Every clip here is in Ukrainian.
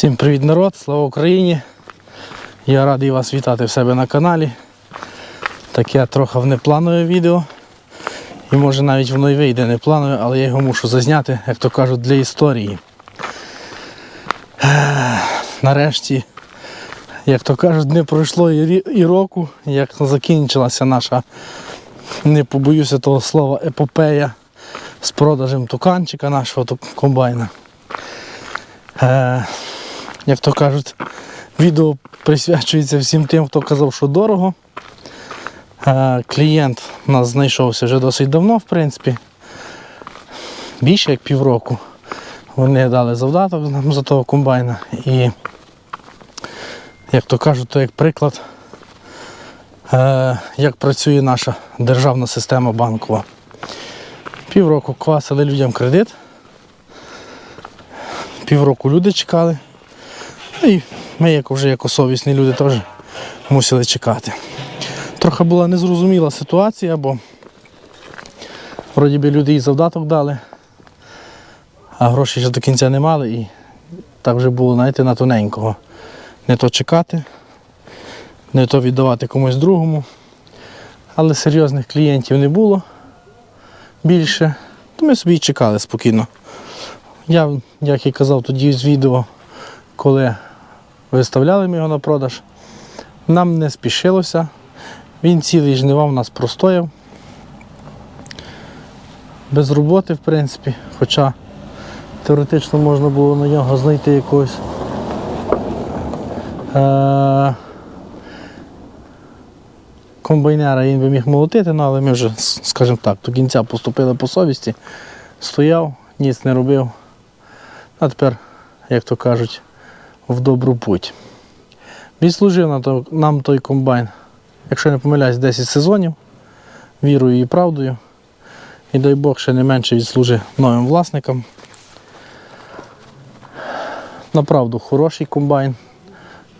Всім привіт народ, слава Україні! Я радий вас вітати в себе на каналі. Таке трохи внепланове відео. І може навіть воно й вийде непланове, але я його мушу зазняти, як то кажуть, для історії. Нарешті, як то кажуть, не пройшло і року, як закінчилася наша, не побоюся того слова, епопея з продажем туканчика нашого комбайна. Як то кажуть, відео присвячується всім тим, хто казав, що дорого. Е, клієнт у нас знайшовся вже досить давно, в принципі. Більше як півроку. Вони дали завдаток нам за того комбайна. І, як то кажуть, то як приклад, е, як працює наша державна система банкова. Півроку квасили людям кредит. Півроку люди чекали. І ми, як вже як совісні люди, теж мусили чекати. Трохи була незрозуміла ситуація, бо вроді би люди і завдаток дали, а грошей ще до кінця не мали і так вже було, знаєте, на тоненького. Не то чекати, не то віддавати комусь другому. Але серйозних клієнтів не було більше, то ми собі чекали спокійно. Я, як і казав тоді з відео, коли виставляли ми його на продаж, нам не спішилося. Він цілий жнива в нас простояв. Без роботи, в принципі, хоча теоретично можна було на нього знайти якогось. Е- комбайнера він би міг молотити, ну, але ми вже, скажімо так, до кінця поступили по совісті. Стояв, ніц не робив. А тепер, як то кажуть, в добру путь. Відслужив на нам той комбайн, якщо не помиляюсь, 10 сезонів, вірою і правдою. І дай Бог ще не менше відслужив новим власникам. Направду хороший комбайн,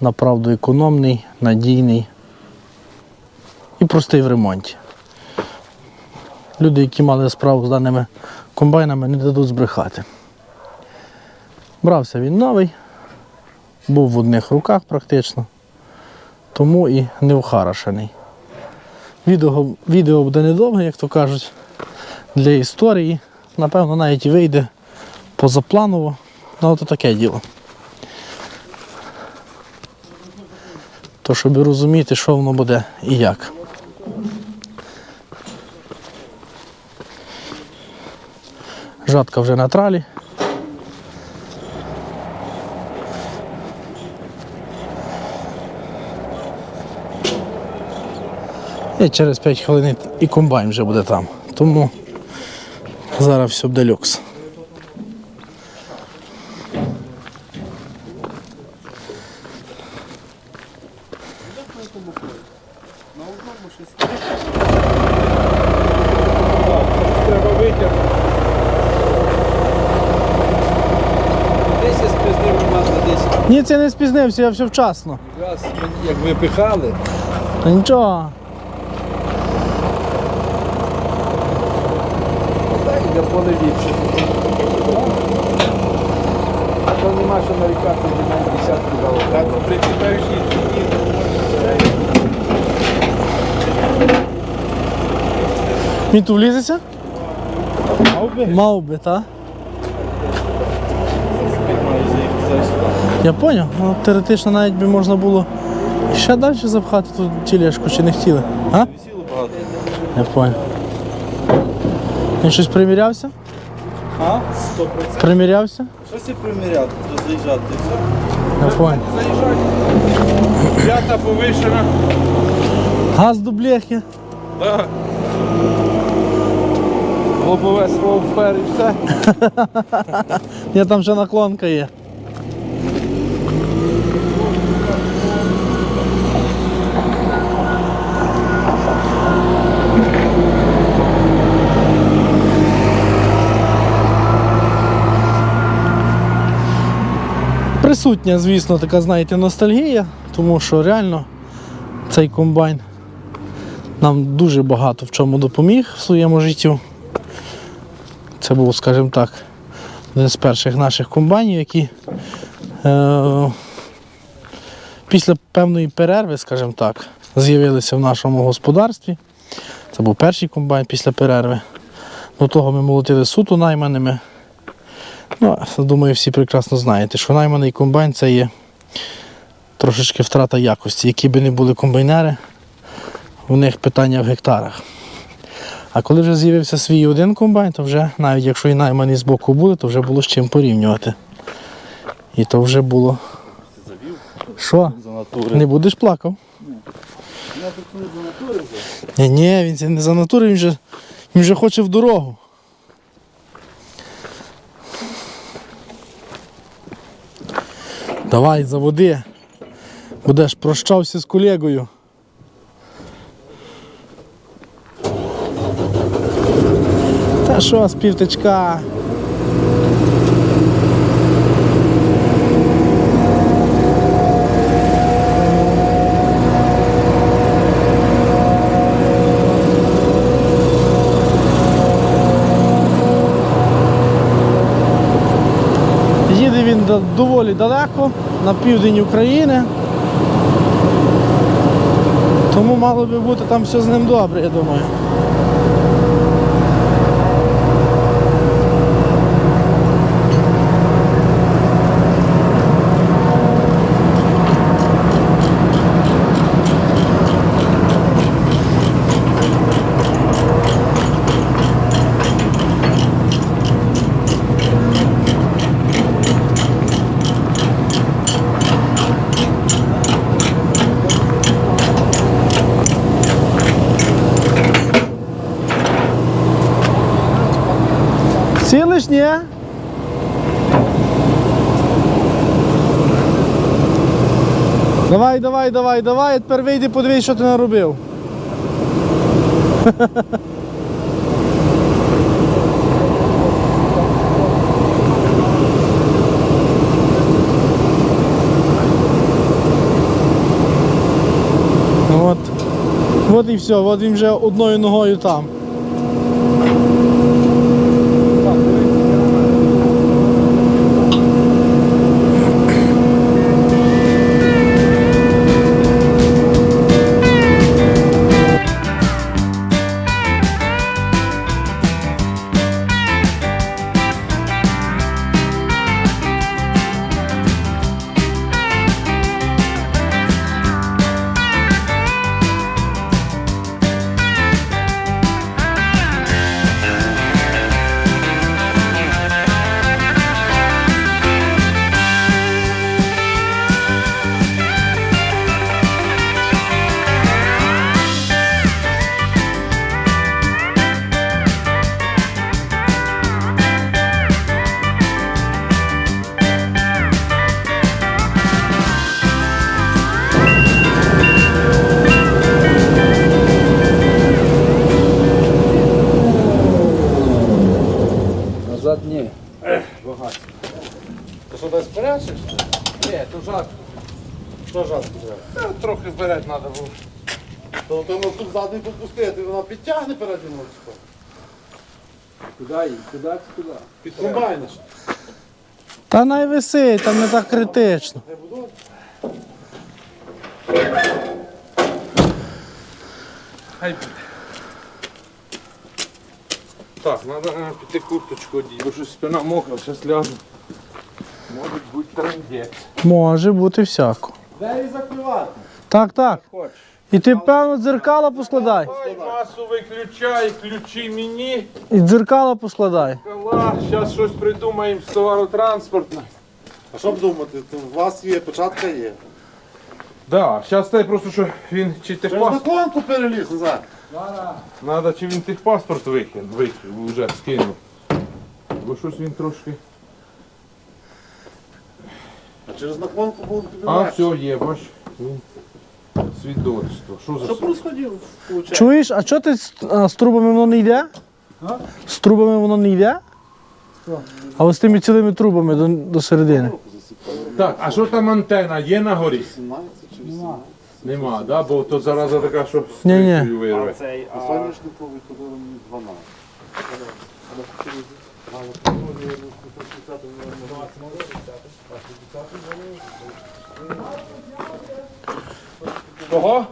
направду економний, надійний і простий в ремонті. Люди, які мали справу з даними комбайнами, не дадуть збрехати. Брався він новий, був в одних руках практично, тому і не вхарашений. Відео, відео буде недовге, як то кажуть, для історії. Напевно, навіть і вийде позапланово, ну то таке діло. То, щоб розуміти, що воно буде і як. Жатка вже на тралі. І через 5 хвилин і комбайн вже буде там. Тому зараз все буде люкс. Треба витягнути. Десь я спізнив у нас на 10 Ні, це не спізнився, я все вчасно. раз, мені як ви пихали. Та нічого. Йде поле ліпше. То нема що нарікати, де нам десятки дало. Так, при теперішній ціні Він тут влізеться? мав би. Мав би, так? Я зрозумів. Ну, теоретично навіть би можна було ще далі запхати ту тілешку, чи не хотіли. А? Я понял. Він щось примірявся? А? 100%. Примірявся? Щось і приміряти, то заїжджати. Я понял. Заїжджати. П'ята повишена. Газ до блехи. Да. Лобове слово впер і все. Ні, там вже наклонка є. Присутня, звісно, така, знаєте, ностальгія, тому що реально цей комбайн нам дуже багато в чому допоміг в своєму життю. Це був, скажімо так, один з перших наших комбайнів, які Е, після певної перерви, скажімо так, з'явилися в нашому господарстві. Це був перший комбайн після перерви. До того ми молотили суто найманими. Ну, думаю, всі прекрасно знаєте, що найманий комбайн це є трошечки втрата якості. Які би не були комбайнери, в них питання в гектарах. А коли вже з'явився свій один комбайн, то вже, навіть якщо і наймані з боку були, то вже було з чим порівнювати. І то вже було. Що? Не будеш плакав? Ні, ні, він не за натури, він вже, він вже хоче в дорогу. Давай, заводи. Будеш прощався з колегою. Та що, з півтичка? Їде він до- доволі далеко, на південь України. Тому мало би бути там все з ним добре, я думаю. Цілиш, ні? Давай, давай, давай, давай, тепер вийди, подивись, що ти наробив. От, от і все, от він вже одною ногою там. То то ну, тут задній попустити, вона підтягне передню ножку. Куди їй? Куди чи куди? Під комбайна ж. Та най висить, там не так критично. Не буду. Хай буде. Так, треба піти курточку одіти, бо щось спина мокра, зараз ляжу. Може бути трендець. Може бути всяко. Двері закривати. Так, так. І ти певно дзеркала поскладай. Ай, масу виключай, ключі мені. І дзеркала поскладай. Зараз щось придумаємо з товаротранспортне. А що б думати, то у вас є, початка є. Да, зараз те просто, що він чи Через техпаспорт. наклонку переліз назад. Надо, чи він техпаспорт викинув, викинув, вже скинув. Бо щось він трошки. А через наклонку був тобі А, легше. все, є, бач. Він свідоцтво. Що за Що происходило? виходить? Чуєш, а чого ти з, а, з трубами воно не йде? З трубами воно не йде? А ось з тими цілими трубами до, до середини. Так, а що там антена є на горі? 17 чи 18. Нема, да? бо то зараза така, що Ні-ні. стрічкою вирве. Соняшниковий, то мені 12. Кого?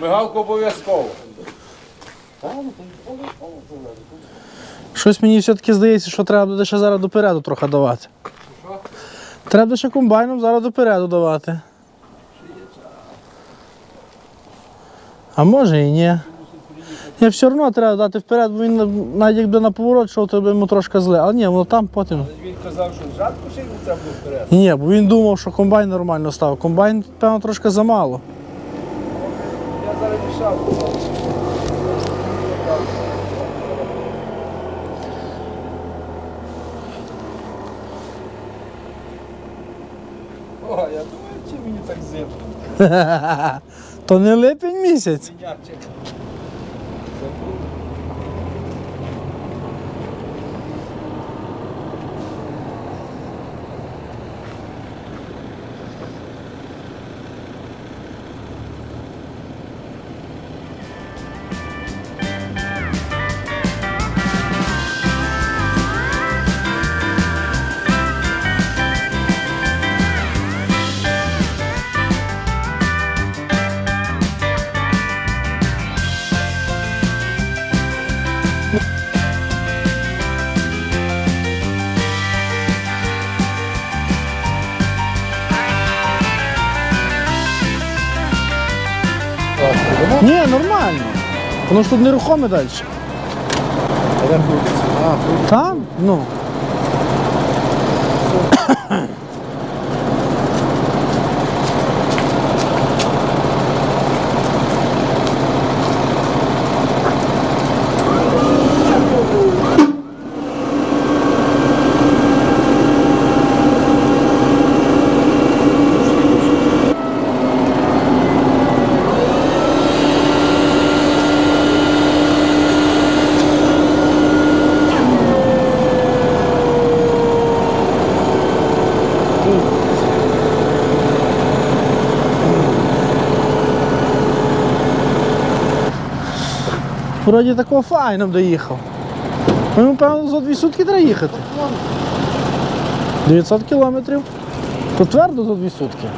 Мигалку обов'язково. Щось мені все-таки здається, що треба буде ще зараз допереду трохи давати. Треба буде ще комбайном зараз допереду давати. А може і ні. Я все одно треба дати вперед, бо він навіть якби на поворот йшов, то би йому трошки зле. Але ні, воно там потім. Він казав, що жатку ще це буде вперед. Ні, бо він думав, що комбайн нормально став. Комбайн, певно, трошки замало. О, я думаю, чи мені так зимно. То не липень місяць. Нормально. Воно ж тут нерухоме далі. А, Там? Ну. Вроді такого файно доїхав. Ну, Йому, певно, за дві сутки треба їхати. 900 кілометрів. То твердо за дві сутки.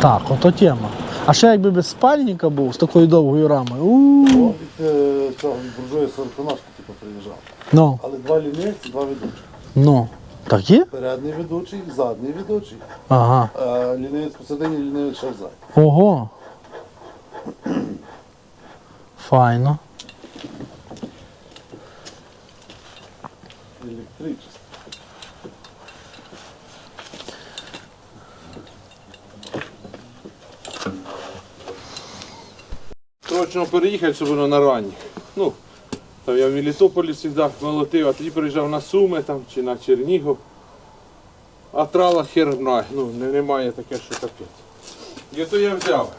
Так, ото тема. А ще якби без спальника був з такою довгою рамою. у від е, цього від буржуя сороконожки типу, приїжджав. Ну, Але два лінейці, два ведучі. ну. Так є? Передній ведучий, задній ведучий. Ага. А лінеєць посередині, лінеєць ще взад. Ого. Файно. Електричний. Срочно переїхати, щоб воно на ранні. Ну, там я в Мелітополі завжди молотив, а тоді приїжджав на Суми там, чи на Чернігов. А трала хер знає, ну немає таке, що капець. І то я взяв.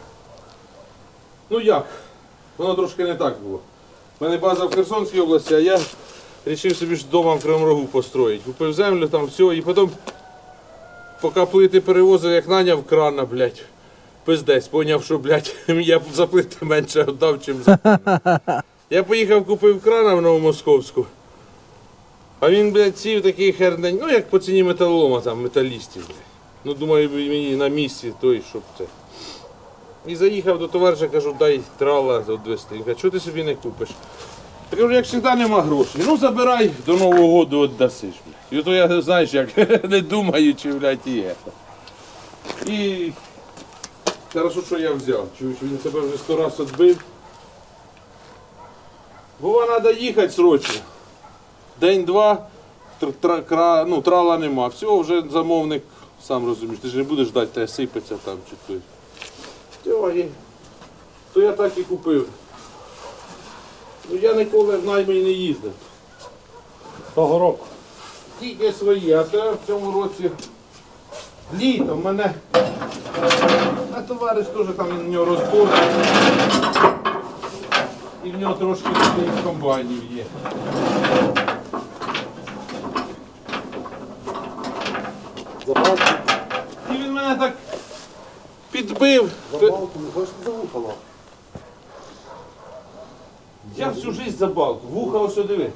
Ну як? Воно трошки не так було. У мене база в Херсонській області, а я вирішив собі ж вдома в Кривому построїти. Купив землю там все, і потім, поки плити перевозив, як наняв крана, блядь. Пиздець, поняв, що, блядь, я б за плити менше віддав, чим за. Я поїхав, купив крана в Новомосковську. А він, блядь, сів такий хердень, ну як по ціні металолома там, металістів. блядь. Ну, думаю, мені на місці той, щоб це. І заїхав до товариша, кажу, дай трала відвести. Він каже, що ти собі не купиш? Я кажу, як завжди нема грошей. Ну забирай до Нового року віддасиш. блядь. І то я, знаєш, як не думаючи, блядь, і є. І Хорошо, що я взяв. Чую, що він себе вже сто раз відбив. Бо треба їхати срочно. День-два, ну, трала нема. Все, вже замовник, сам розумієш, ти ж не будеш ждати, те сипеться там чи хтось. І... То я так і купив. Ну я ніколи в наймі не їздив. Того року. Тільки свої, а це в цьому році літом мене. А товариш теж там у нього розбор. І в нього трошки таких комбайнів є. І він мене так підбив. забалку, не хочеш завухало. Я всю жизнь за балку. Вуха ось диви.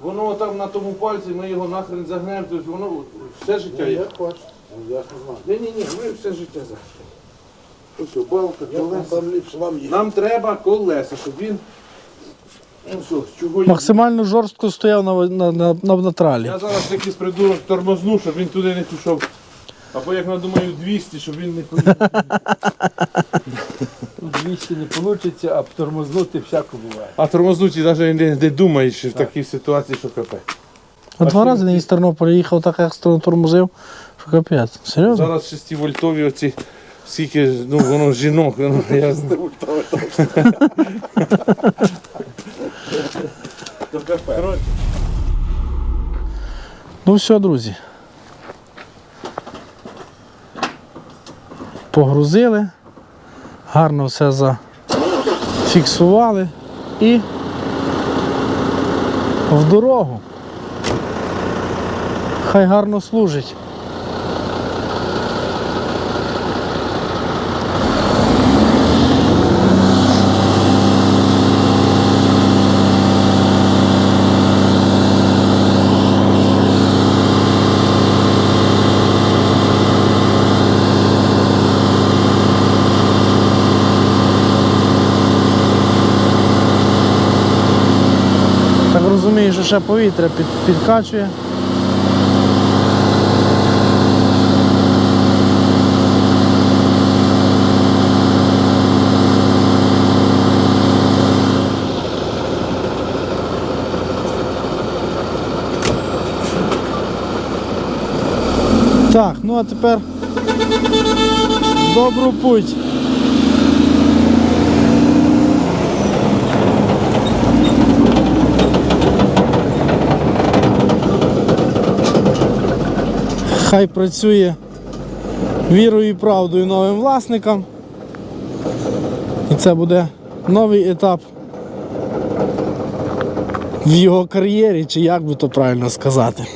Воно там на тому пальці, ми його нахрен загнемо, тобто воно все життя Я є. як хочеш. Ну, Я ж не знаю. Ні-ні-ні, ми все життя загнемо. Ось балка, колеса. вам є. Нам треба колеса, щоб він. Ну що, з чого їздить? Максимально жорстко стояв на, на, на, на, на тралі. Я зараз якийсь придурок тормозну, щоб він туди не пішов. Або як надумаю 200, щоб він не поїхав. 200 не вийде, а тормознути всяко буває. А тормознуті навіть не, не думаєш в такій ситуації, що капець. А два рази він з Тернополя їхав так екстра тормозив, що капець. Серйозно? Зараз 6 вольтові оці, скільки, ну воно жінок, воно я знаю. Ну все, друзі. Погрузили, гарно все зафіксували і в дорогу. Хай гарно служить. Розумію, що ще повітря під, підкачує. Так, ну а тепер добру путь. Хай працює вірою і правдою новим власникам. І це буде новий етап в його кар'єрі, чи як би то правильно сказати.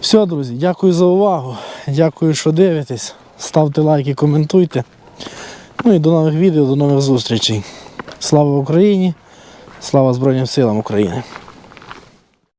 Все, друзі, дякую за увагу. Дякую, що дивитесь. Ставте лайки, коментуйте. Ну і до нових відео, до нових зустрічей. Слава Україні! Слава Збройним силам України!